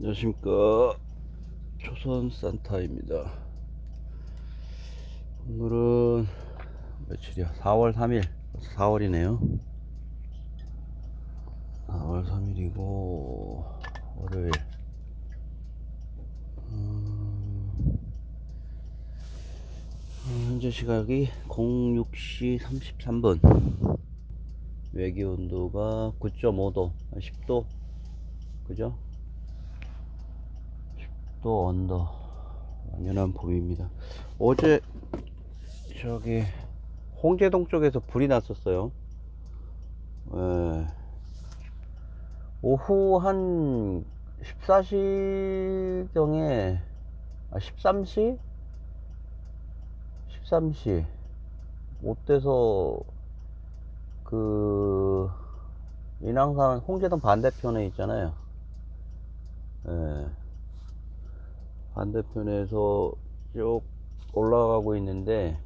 안녕하십니까. 조선 산타입니다. 오늘은 며칠이야? 4월 3일. 4월이네요. 4월 3일이고 월요일. 음, 어, 현재 시각이 06시 33분 외기 온도가 9.5도 10도. 그죠? 또 언더 완연한 봄입니다 어제 저기 홍제동 쪽에서 불이 났었어요 예. 오후 한 14시경에 아 13시? 13시 롯데서 그 인왕산 홍제동 반대편에 있잖아요 예. 반대편에서 쭉 올라가고 있는데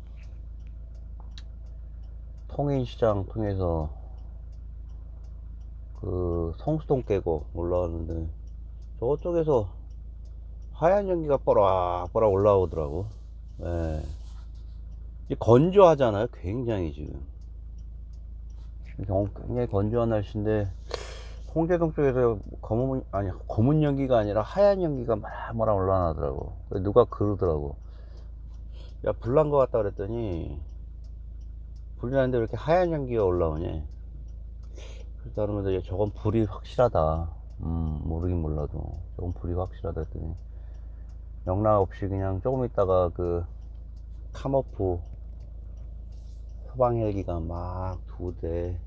통인시장 통해서 그 성수동 깨고 올라가는데 저쪽에서 하얀 연기가 뽀락뽀락 올라오더라고 예. 이제 건조하잖아요 굉장히 지금 굉장히 건조한 날씨인데 홍제동 쪽에서 검은 아니 검은 연기가 아니라 하얀 연기가 막 뭐라 올라나더라고. 누가 그러더라고. 야 불난 것 같다 그랬더니 불이 나는데 왜 이렇게 하얀 연기가 올라오냐. 그러다 그러면서 야, 저건 불이 확실하다. 음 모르긴 몰라도 저건 불이 확실하다 했더니 영락 없이 그냥 조금 있다가 그 카머프 소방 헬기가 막 두 대.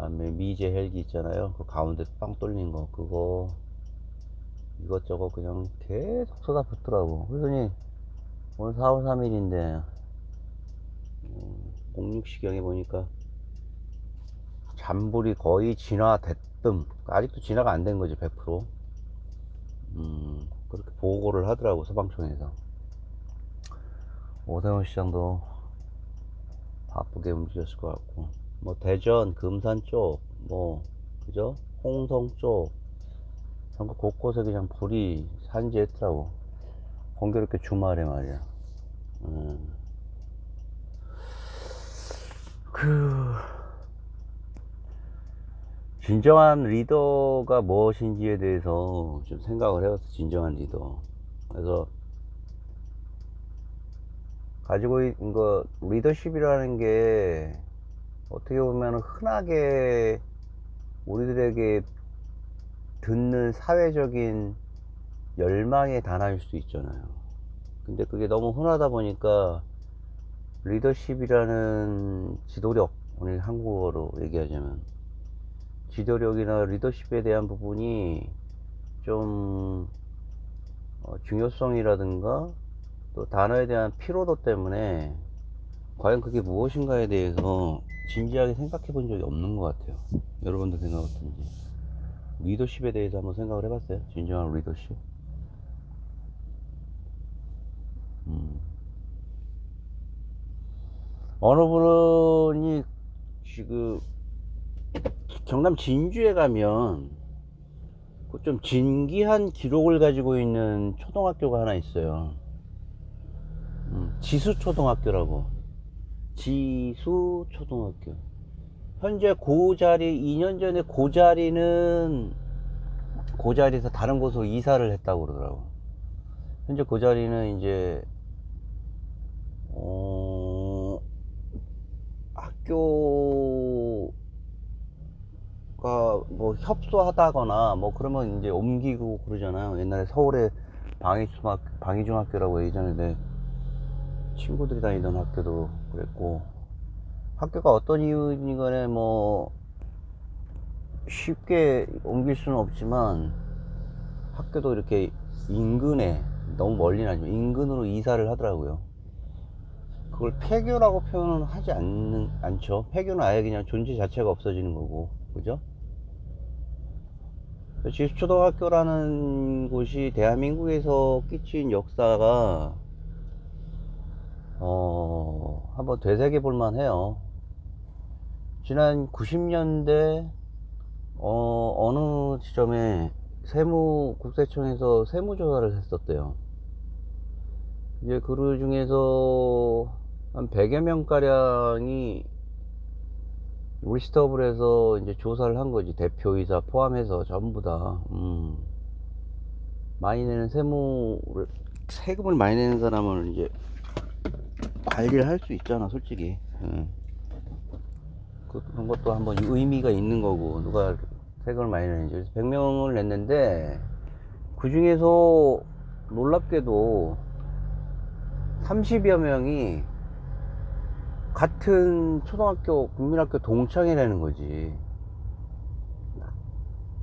그다음에 미제 헬기 있잖아요. 그 가운데 빵 뚫린 거 그거 이것저것 그냥 계속 쏟아붓더라고. 그러더니 오늘 4월 3일인데 06시경에 보니까 잔불이 거의 진화됐뜸. 아직도 진화가 안 된 거지 100%. 음 그렇게 보고를 하더라고 소방청에서. 오세훈 시장도 바쁘게 움직였을 것 같고. 뭐 대전, 금산 쪽, 뭐 그죠? 홍성 쪽 전국 곳곳에 그냥 불이 산지했더라고. 공교롭게 주말에 말이야. 음. 그 진정한 리더가 무엇인지에 대해서 좀 생각을 해봤어. 진정한 리더. 그래서 가지고 있는 거 리더십이라는 게 어떻게 보면 흔하게 우리들에게 듣는 사회적인 열망의 단어일 수도 있잖아요. 근데 그게 너무 흔하다 보니까 리더십이라는 지도력, 오늘 한국어로 얘기하자면 지도력이나 리더십에 대한 부분이 좀 어, 중요성이라든가 또 단어에 대한 피로도 때문에 과연 그게 무엇인가에 대해서 진지하게 생각해 본 적이 없는 것 같아요. 여러분도 생각 어떤지. 리더십에 대해서 한번 생각을 해봤어요? 진정한 리더십? 음. 어느 분이 지금 경남 진주에 가면 그좀 진기한 기록을 가지고 있는 초등학교가 하나 있어요. 음, 지수초등학교라고. 지수 초등학교. 현재 그 자리, 2년 전에 그 자리는 그 자리에서 다른 곳으로 이사를 했다고 그러더라고. 현재 그 자리는 이제, 어, 학교가 뭐 협소하다거나 뭐 그러면 이제 옮기고 그러잖아요. 옛날에 서울에 방위중학, 방위중학교라고 예전에 내 친구들이 다니던 학교도 그랬고 학교가 어떤 이유니 간에 뭐 쉽게 옮길 수는 없지만 학교도 이렇게 인근에 너무 멀리는 아니지만 인근으로 이사를 하더라고요 그걸 폐교라고 표현은 하지 않는, 않죠 폐교는 아예 그냥 존재 자체가 없어지는 거고 그죠? 지수초등학교라는 곳이 대한민국에서 끼친 역사가 어, 한번 되새겨 볼만 해요. 지난 90년대, 어, 어느 지점에 세무 국세청에서 세무조사를 했었대요. 이제 그 중에서 한 100여 명 가량이 리스트업을 해서 이제 조사를 한 거지 대표이사 포함해서 전부 다 음. 많이 내는 세무를 세금을 많이 내는 사람을 이제 관리를 할 수 있잖아 솔직히 음. 그- 그런 것도 한번 의미가 있는 거고 누가 세금을 많이 내는지 그래서 100명을 냈는데 그 중에서 놀랍게도 30여 명이 같은 초등학교 국민학교 동창이라는 거지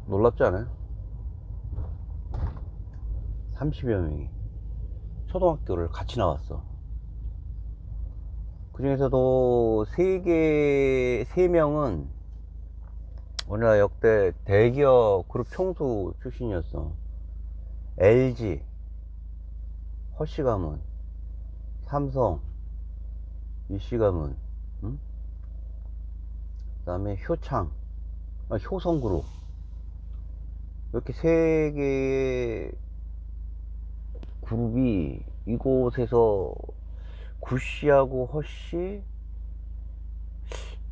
놀랍지 않아요? 30여 명이 초등학교를 같이 나왔어 그 중에서도 3개, 3명은 우리나라 역대 대기업 그룹 총수 출신이었어 LG 허쉬가문 삼성 이씨 가문 응? 그 다음에 효창 아, 효성그룹 이렇게 세 개의 그룹이 이곳에서 구씨하고 허씨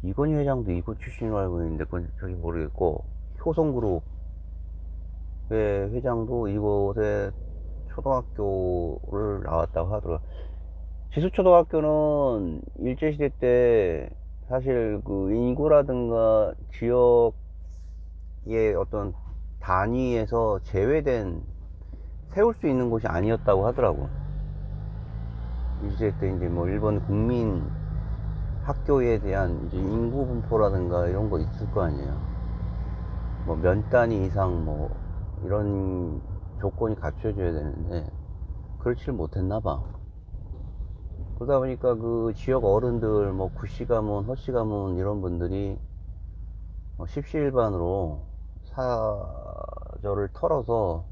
이건희 회장도 이곳 출신으로 알고 있는데 그건 저기 모르겠고 효성그룹의 회장도 이곳에 초등학교를 나왔다고 하더라고요 지수초등학교는 일제시대 때 사실 그 인구라든가 지역의 어떤 단위에서 제외된 세울 수 있는 곳이 아니었다고 하더라고. 일제 때 이제 뭐 일본 국민 학교에 대한 이제 인구 분포라든가 이런 거 있을 거 아니에요. 뭐 몇 단위 이상 뭐 이런 조건이 갖춰져야 되는데 그렇지를 못했나 봐. 그러다 보니까 그 지역 어른들 뭐 구씨 가문 허씨 가문 이런 분들이 뭐 십시일반으로 사절을 털어서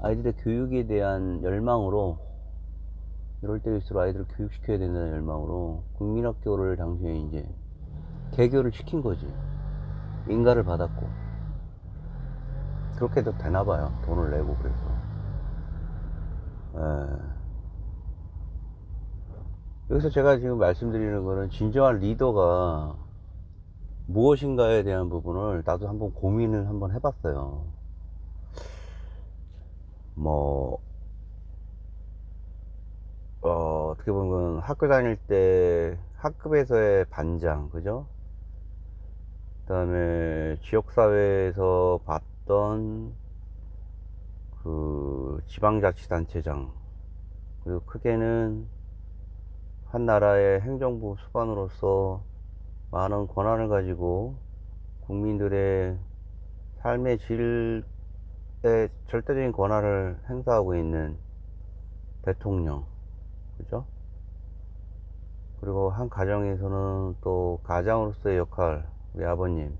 아이들의 교육에 대한 열망으로 이럴 때일수록 아이들을 교육시켜야 된다는 열망으로 국민학교를 당시에 이제 개교를 시킨 거지 인가를 받았고 그렇게도 되나 봐요 돈을 내고 그래서 예. 여기서 제가 지금 말씀드리는 거는 진정한 리더가 무엇인가에 대한 부분을 나도 한번 고민을 한번 해봤어요. 뭐, 어, 어떻게 보면 학교 다닐 때 학급에서의 반장, 그죠? 그 다음에 지역사회에서 봤던 그 지방자치단체장, 그리고 크게는 한 나라의 행정부 수반으로서 많은 권한을 가지고 국민들의 삶의 질에 절대적인 권한을 행사하고 있는 대통령, 그죠? 그리고 한 가정에서는 또 가장으로서의 역할, 우리 아버님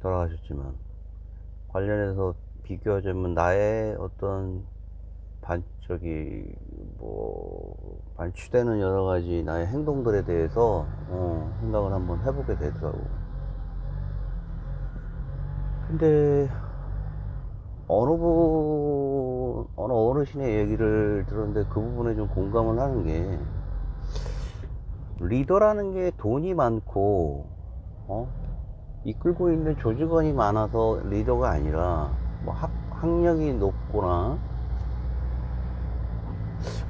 돌아가셨지만 관련해서 비교하자면 나의 어떤 반 저기 뭐 반추되는 여러 가지 나의 행동들에 대해서 어, 생각을 한번 해보게 되더라고. 근데 어느 분 어느 어르신의 얘기를 들었는데 그 부분에 좀 공감을 하는 게 리더라는 게 돈이 많고 어? 이끌고 있는 조직원이 많아서 리더가 아니라 뭐 학, 학력이 높거나.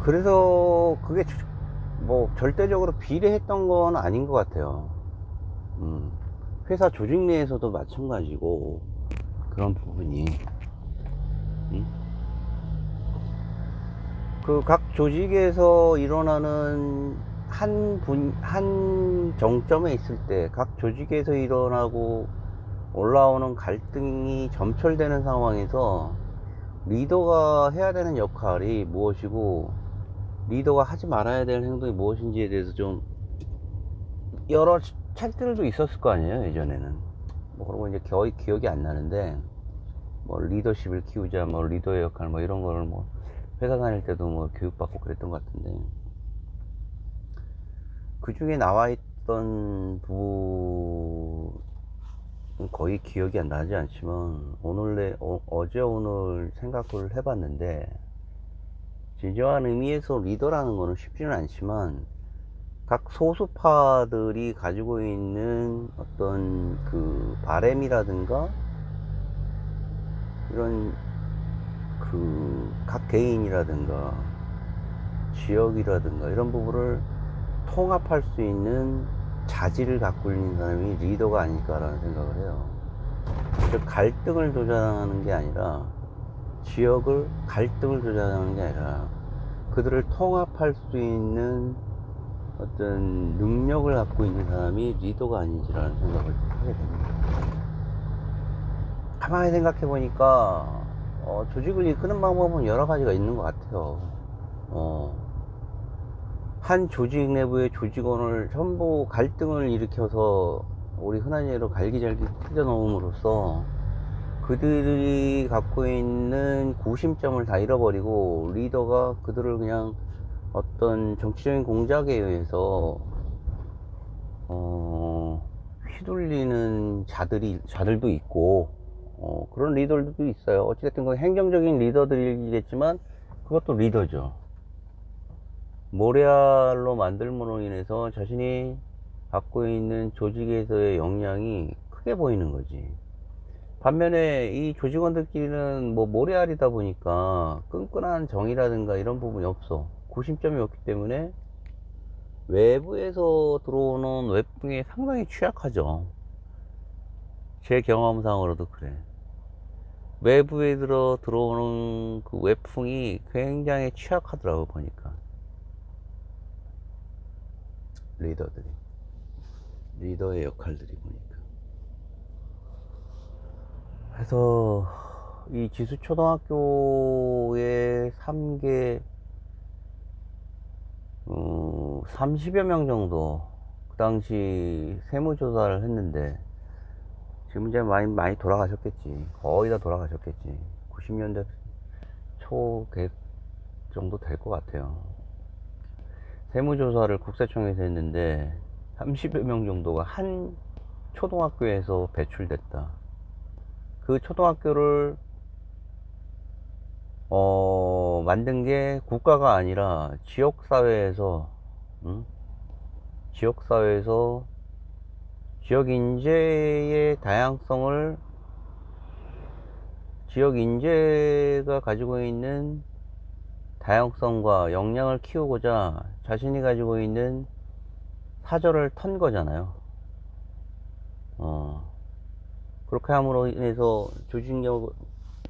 그래서 그게 저- 뭐 절대적으로 비례했던 건 아닌 것 같아요. 음, 회사 조직 내에서도 마찬가지고 그런 부분이 그 각 조직에서 일어나는 한 분, 한 정점에 있을 때 각 조직에서 일어나고 올라오는 갈등이 점철되는 상황에서 리더가 해야 되는 역할이 무엇이고 리더가 하지 말아야 될 행동이 무엇인지에 대해서 좀 여러 책들도 있었을 거 아니에요 예전에는. 뭐 그런 거 이제 거의 기억이 안 나는데 뭐 리더십을 키우자 뭐 리더의 역할 뭐 이런 거를 뭐 회사 다닐 때도 뭐 교육받고 그랬던 것 같은데. 그 중에 나와 있던 거의 기억이 안 나지 않지만 오늘 내 어, 어제 오늘 생각을 해봤는데 진정한 의미에서 리더라는 거는 쉽지는 않지만 각 소수파들이 가지고 있는 어떤 그 바램이라든가 이런 그 각 개인이라든가 지역이라든가 이런 부분을 통합할 수 있는 자질을 갖고 있는 사람이 리더가 아닐까라는 생각을 해요. 즉 갈등을 조장하는 게 아니라 지역을 갈등을 조장하는 게 아니라 그들을 통합할 수 있는 어떤 능력을 갖고 있는 사람이 리더가 아닌지라는 생각을 하게 됩니다. 가만히 생각해 보니까 어, 조직을 이끄는 방법은 여러 가지가 있는 것 같아요. 어, 한 조직 내부의 조직원을 전부 갈등을 일으켜서 우리 흔한 예로 갈기잘기 뜯어 놓음으로써 그들이 갖고 있는 구심점을 다 잃어버리고 리더가 그들을 그냥 어떤 정치적인 공작에 의해서 어, 휘둘리는 자들이 자들도 있고 어, 그런 리더들도 있어요. 어찌됐든 그 행정적인 리더들이겠지만 그것도 리더죠. 모래알로 만들므로 인해서 자신이 갖고 있는 조직에서의 역량이 크게 보이는 거지. 반면에 이 조직원들끼리는 뭐 모래알이다 보니까 끈끈한 정이라든가 이런 부분이 없어. 구심점이 없기 때문에 외부에서 들어오는 외풍에 상당히 취약하죠. 제 경험상으로도 그래. 외부에 들어 들어오는 그 외풍이 굉장히 취약하더라고 보니까. 리더들이. 리더의 역할들이 보니까. 그래서 이 지수 초등학교의 3개 어, 30여 명 정도 그 당시 세무조사를 했는데 지금 이제 많이 많이 돌아가셨겠지. 거의 다 돌아가셨겠지. 90년대 초 개- 정도 될 것 같아요. 세무조사를 국세청에서 했는데 30여 명 정도가 한 초등학교에서 배출됐다. 그 초등학교를 어, 만든 게 국가가 아니라 지역사회에서, 응? 지역사회에서 지역 인재의 다양성을 지역 인재가 가지고 있는 다양성과 역량을 키우고자 자신이 가지고 있는 사절을 턴 거잖아요. 어. 그렇게 함으로 인해서 조직력,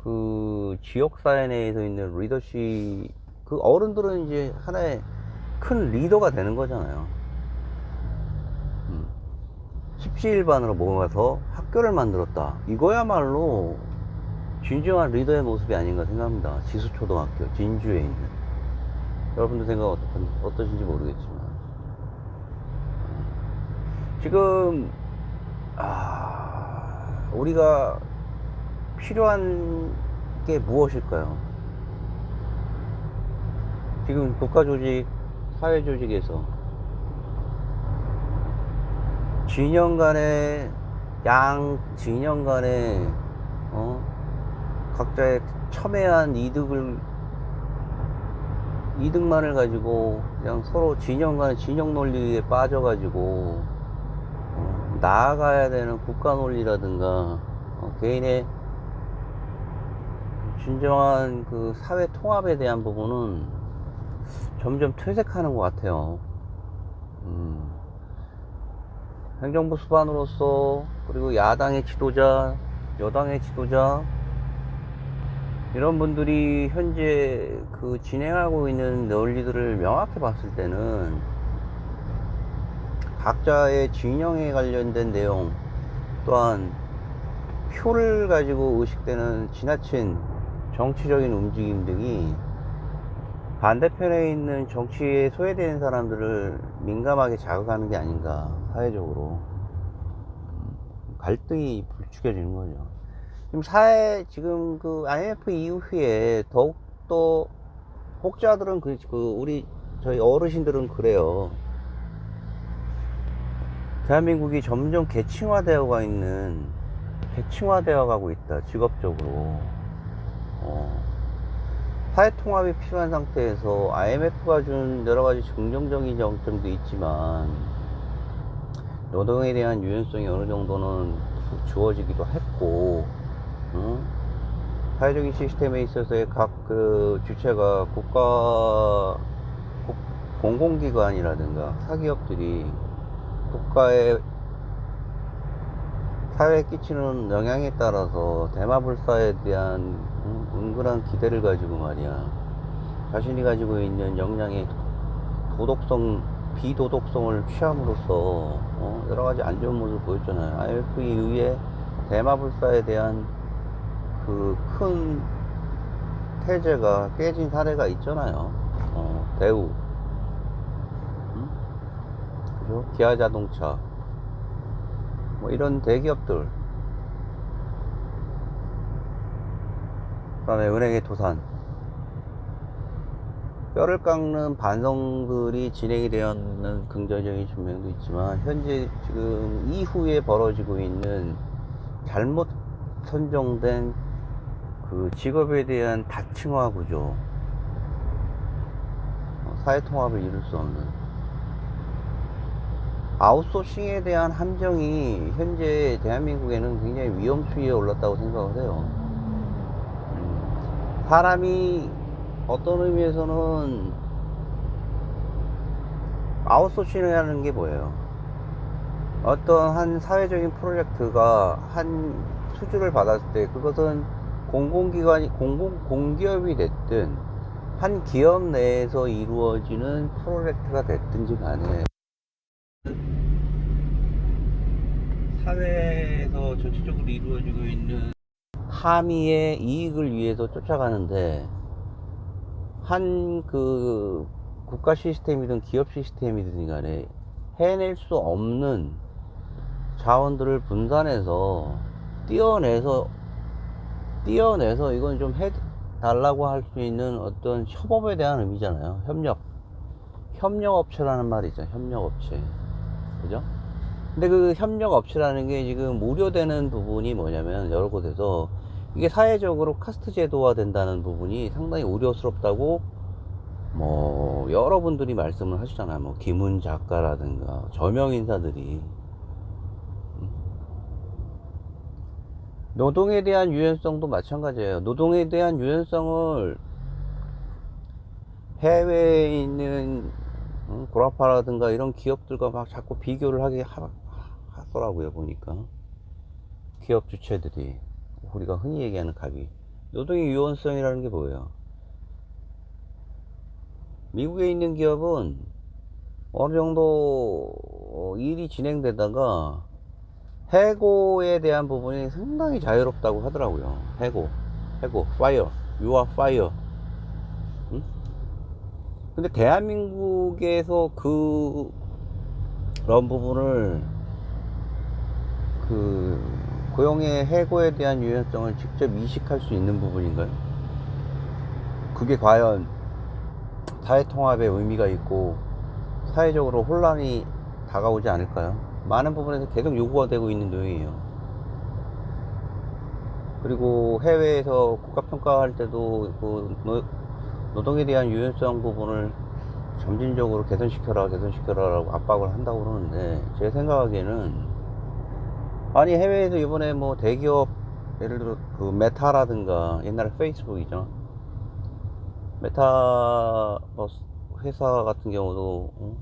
그 지역사회 내에서 있는 리더십, 그 어른들은 이제 하나의 큰 리더가 되는 거잖아요. 음. 십시일반으로 모아서 학교를 만들었다. 이거야말로 진정한 리더의 모습이 아닌가 생각합니다. 지수초등학교, 진주에 있는. 여러분들 생각 어떤, 어떠신지 모르겠지만. 지금, 아, 우리가 필요한 게 무엇일까요? 지금 국가조직, 사회조직에서 진영 간의, 양 진영 간의, 어, 각자의 첨예한 이득을, 이득만을 가지고 그냥 서로 진영 간의 진영 논리에 빠져가지고, 어, 나아가야 되는 국가 논리라든가, 어, 개인의 진정한 그 사회 통합에 대한 부분은 점점 퇴색하는 것 같아요. 음. 행정부 수반으로서 그리고 야당의 지도자, 여당의 지도자 이런 분들이 현재 그 진행하고 있는 논리들을 명확히 봤을 때는 각자의 진영에 관련된 내용 또한 표를 가지고 의식되는 지나친 정치적인 움직임 등이 반대편에 있는 정치에 소외되는 사람들을 민감하게 자극하는 게 아닌가 사회적으로 음, 갈등이 부추겨지는 거죠. 지금 사회 지금 그 IMF 이후에 더욱더 혹자들은 그, 그 우리 저희 어르신들은 그래요. 대한민국이 점점 계층화되어가 있는 계층화되어 가고 있다 직업적으로 어. 사회 통합이 필요한 상태에서 IMF가 준 여러 가지 긍정적인 정점도 있지만 노동에 대한 유연성이 어느 정도는 주어지기도 했고 응? 사회적인 시스템에 있어서의 각 그 주체가 국가 국- 공공기관이라든가 사기업들이 국가의 사회에 끼치는 영향에 따라서 대마불사에 대한 은- 은근한 기대를 가지고 말이야 자신이 가지고 있는 역량의 도덕성 비도덕성을 취함으로써 어, 여러 가지 안 좋은 모습을 보였잖아요. IMF에 의해 대마불사에 대한 그 큰 태제가 깨진 사례가 있잖아요. 어, 대우, 응? 그죠? 기아자동차, 뭐 이런 대기업들, 그 다음에 은행의 도산. 뼈를 깎는 반성들이 진행이 되었는 긍정적인 측면도 있지만 현재 지금 이후에 벌어지고 있는 잘못 선정된 그 직업에 대한 다층화 구조. 어, 사회 통합을 이룰 수 없는 아웃소싱에 대한 함정이 현재 대한민국에는 굉장히 위험 수위에 올랐다고 생각을 해요. 음, 사람이 어떤 의미에서는 아웃소싱이라는 게 뭐예요? 어떤 한 사회적인 프로젝트가 한 수주를 받았을 때 그것은 공공기관이 공공 공기업이 됐든 한 기업 내에서 이루어지는 프로젝트가 됐든지 간에 사회에서 전체적으로 이루어지고 있는 함의의 이익을 위해서 쫓아가는데 한 그 국가 시스템이든 기업 시스템이든 간에 해낼 수 없는 자원들을 분산해서 띄어내서 띄어내서 이건 좀 해달라고 할 수 있는 어떤 협업에 대한 의미잖아요. 협력. 협력업체라는 말이 있잖아요. 협력업체. 그죠? 근데 그 협력 업체라는 게 지금 우려되는 부분이 뭐냐면 여러 곳에서 이게 사회적으로 카스트 제도화 된다는 부분이 상당히 우려스럽다고 뭐 여러분들이 말씀을 하시잖아요. 뭐 김훈 작가라든가 저명 인사들이 노동에 대한 유연성도 마찬가지예요. 노동에 대한 유연성을 해외에 있는 음, 고라파라든가 이런 기업들과 막 자꾸 비교를 하게 하, 하더라고요 보니까 기업 주체들이 우리가 흔히 얘기하는 갑이 노동의 유연성이라는 게 뭐예요? 미국에 있는 기업은 어느 정도 어, 일이 진행되다가 해고에 대한 부분이 상당히 자유롭다고 하더라고요. 해고, 해고, are fire. 응? 근데 대한민국에서 그 그런 부분을 그 고용의 해고에 대한 유연성을 직접 이식할 수 있는 부분인가요? 그게 과연 사회 통합의 의미가 있고 사회적으로 혼란이 다가오지 않을까요? 많은 부분에서 계속 요구가 되고 있는 내용이에요. 그리고 해외에서 국가평가할 때도 그 노- 노동에 대한 유연성 부분을 점진적으로 개선시켜라, 개선시켜라라고 압박을 한다고 그러는데, 제 생각하기에는, 아니, 해외에서 이번에 뭐 대기업, 예를 들어 그 메타라든가, 옛날에 페이스북이죠. 메타버스 회사 같은 경우도, 어?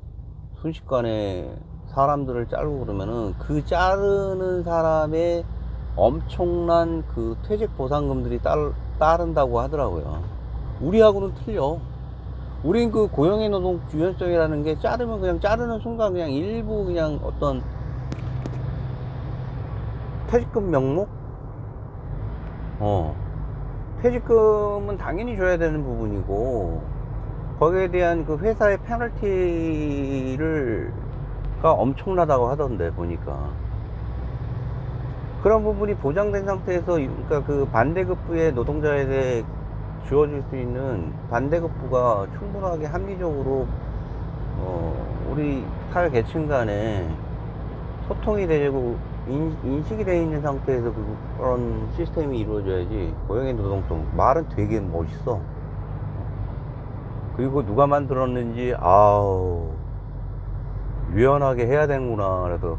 순식간에 사람들을 자르고 그러면은 그 자르는 사람의 엄청난 그 퇴직 보상금들이 따르, 따른다고 하더라고요. 우리하고는 틀려. 우린 그 고용의 노동 유연성이라는 게 자르면 그냥 자르는 순간 그냥 일부 그냥 어떤 퇴직금 명목? 어. 퇴직금은 당연히 줘야 되는 부분이고, 거기에 대한 그 회사의 페널티를, 가 엄청나다고 하던데, 보니까. 그런 부분이 보장된 상태에서, 그러니까 그 반대급부의 노동자에 대해 주어질 수 있는 반대급부가 충분하게 합리적으로, 어, 우리 사회 계층 간에 소통이 되고 인, 되어 있는 상태에서 그- 그런 시스템이 이루어져야지 고양이 노동성 말은 되게 멋있어. 그리고 누가 만들었는지 아우 유연하게 해야 되는구나. 그래서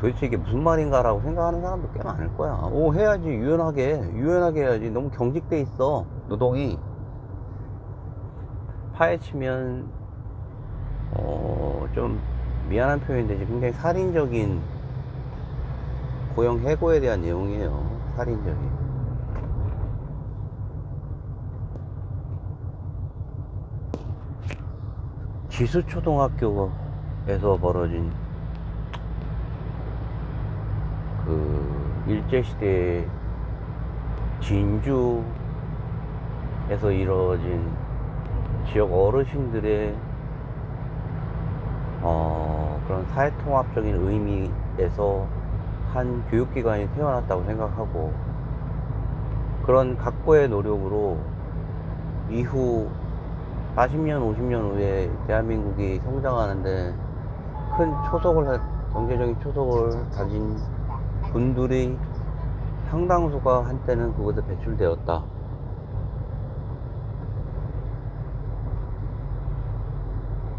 도대체 이게 무슨 말인가 라고 생각하는 사람도 꽤 많을 거야. 오 해야지 유연하게. 유연하게 해야지. 너무 경직돼 있어 노동이. 파헤치면 어, 좀 미안한 표현인데 굉장히 살인적인 고용 해고에 대한 내용이에요. 살인적인. 지수초등학교에서 벌어진 그 일제시대 진주에서 이루어진 지역 어르신들의 어, 그런 사회통합적인 의미에서 한 교육기관이 태어났다고 생각하고 그런 각고의 노력으로 이후 40년, 50년 후에 대한민국이 성장하는데 큰 초석을, 하- 경제적인 초석을 가진 분들이 상당수가 한때는 그곳에 배출되었다.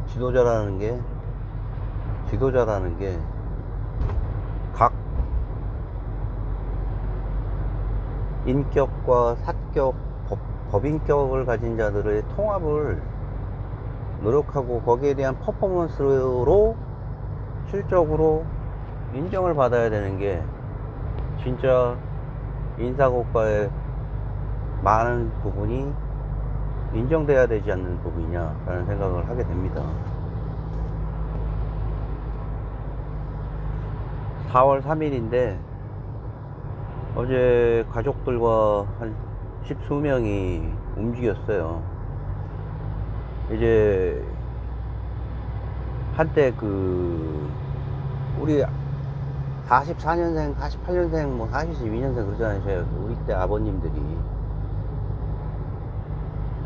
지도자라는 게 지도자라는 게 각 인격과 사격, 법, 법인격을 가진 자들의 통합을 노력하고 거기에 대한 퍼포먼스로 실적으로 인정을 받아야 되는 게 진짜 인사고과의 많은 부분이 인정돼야 되지 않는 부분이냐라는 생각을 하게 됩니다. 4월 3일인데 어제 가족들과 한 십수 명이 움직였어요. 이제 한때 그 우리 44년생, 48년생, 뭐 42년생 그러잖아요. 저희 우리 때 아버님들이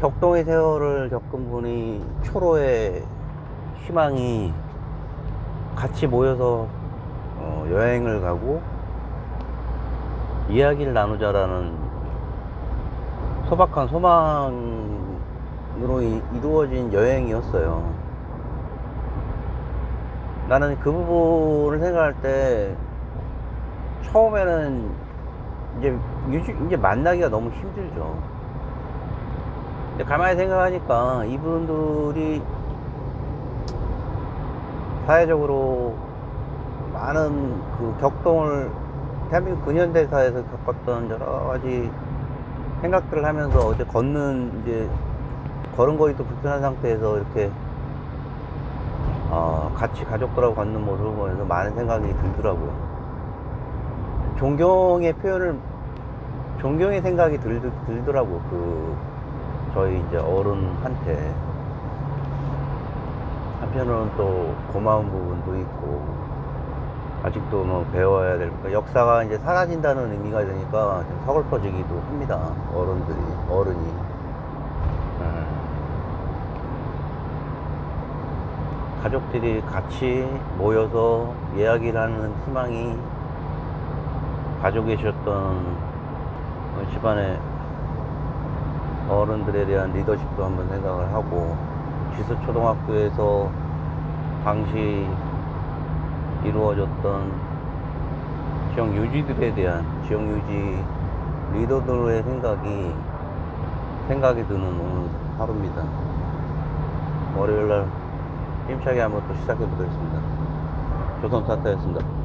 격동의 세월을 겪은 분이 초로의 희망이 같이 모여서 어, 여행을 가고 이야기를 나누자라는 소박한 소망으로 이, 이루어진 여행이었어요. 나는 그 부분을 생각할 때 처음에는 이제 이제 만나기가 너무 힘들죠. 가만히 생각하니까 이분들이 사회적으로 많은 그 격동을 대한민국 근현대사에서 겪었던 여러 가지 생각들을 하면서 어제 걷는 이제 걸음걸이도 불편한 상태에서 이렇게 어, 같이 가족들하고 걷는 모습을 보면서 많은 생각이 들더라고요. 존경의 표현을 존경의 생각이 들, 들더라고 그 저희 이제 어른한테 한편으로는 또 고마운 부분도 있고 아직도 뭐 배워야 될 거. 역사가 이제 사라진다는 의미가 되니까 좀 서글퍼지기도 합니다. 어른들이, 어른이. 음. 가족들이 같이 모여서 이야기를 하는 희망이 가지고 계셨던 그 집안의 어른들에 대한 리더십도 한번 생각을 하고 지수초등학교에서 당시 이루어졌던 지역 유지들에 대한 지역 유지 리더들의 생각이 생각이 드는 오늘 하루입니다. 월요일날 힘차게 한번 또 시작해 보겠습니다. 조선 사태였습니다.